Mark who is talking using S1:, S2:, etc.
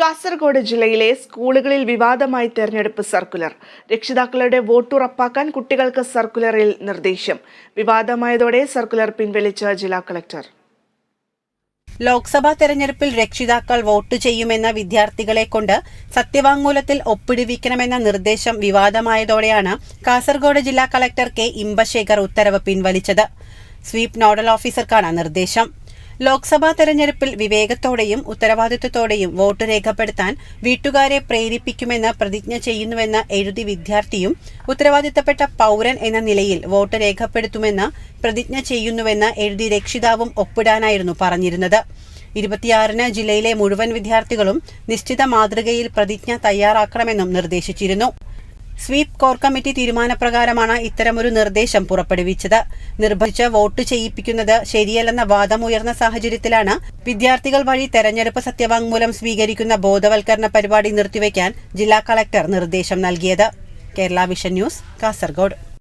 S1: കാസർഗോഡ് ജില്ലയിലെ സ്കൂളുകളിൽ വിവാദമായി തെരഞ്ഞെടുപ്പ് സർക്കുലർ. രക്ഷിതാക്കളുടെ വോട്ടുറപ്പാക്കാൻ കുട്ടികൾക്ക് സർക്കുലറിൽ നിർദ്ദേശം. വിവാദമായതോടെ സർക്കുലർ പിൻവലിച്ച ജില്ലാ കളക്ടർ.
S2: ലോക്സഭാ തെരഞ്ഞെടുപ്പിൽ രക്ഷിതാക്കൾ വോട്ട് ചെയ്യുമെന്ന വിദ്യാർത്ഥികളെ കൊണ്ട് സത്യവാങ്മൂലത്തിൽ ഒപ്പിടുവിക്കണമെന്ന നിർദ്ദേശം വിവാദമായതോടെയാണ് കാസർഗോഡ് ജില്ലാ കളക്ടർ കെ. ഇമ്പശേഖർ ഉത്തരവ് പിൻവലിച്ചത്. സ്വീപ് നോഡൽ ഓഫീസർക്കാണ് നിർദ്ദേശം. ലോക്സഭാ തെരഞ്ഞെടുപ്പിൽ വിവേകത്തോടെയും ഉത്തരവാദിത്വത്തോടെയും വോട്ട് രേഖപ്പെടുത്താൻ വീട്ടുകാരെ പ്രേരിപ്പിക്കുമെന്ന് പ്രതിജ്ഞ ചെയ്യുന്നുവെന്ന എഴുതി വിദ്യാർത്ഥിയും ഉത്തരവാദിത്തപ്പെട്ട പൗരൻ എന്ന നിലയിൽ വോട്ട് രേഖപ്പെടുത്തുമെന്ന് പ്രതിജ്ഞ ചെയ്യുന്നുവെന്ന് എഴുതി രക്ഷിതാവും ഒപ്പിടാനായിരുന്നു പറഞ്ഞിരുന്നത്. ഇരുപത്തിയാറിന് ജില്ലയിലെ മുഴുവൻ വിദ്യാർത്ഥികളും നിശ്ചിത മാതൃകയിൽ പ്രതിജ്ഞ തയ്യാറാക്കണമെന്നും നിർദ്ദേശിച്ചിരുന്നു. സ്വീപ് കോർ കമ്മിറ്റി തീരുമാനപ്രകാരമാണ് ഇത്തരമൊരു നിർദ്ദേശം പുറപ്പെടുവിച്ചത്. നിർബന്ധിച്ച് വോട്ട് ചെയ്യിപ്പിക്കുന്നത് ശരിയല്ലെന്ന വാദമുയർന്ന സാഹചര്യത്തിലാണ് വിദ്യാർത്ഥികൾ വഴി തെരഞ്ഞെടുപ്പ് സത്യവാങ്മൂലം സ്വീകരിക്കുന്ന ബോധവൽക്കരണ പരിപാടി നിർത്തിവെക്കാൻ ജില്ലാ കളക്ടർ നിർദ്ദേശം നൽകിയത്. Kerala Vision News Kasaragod.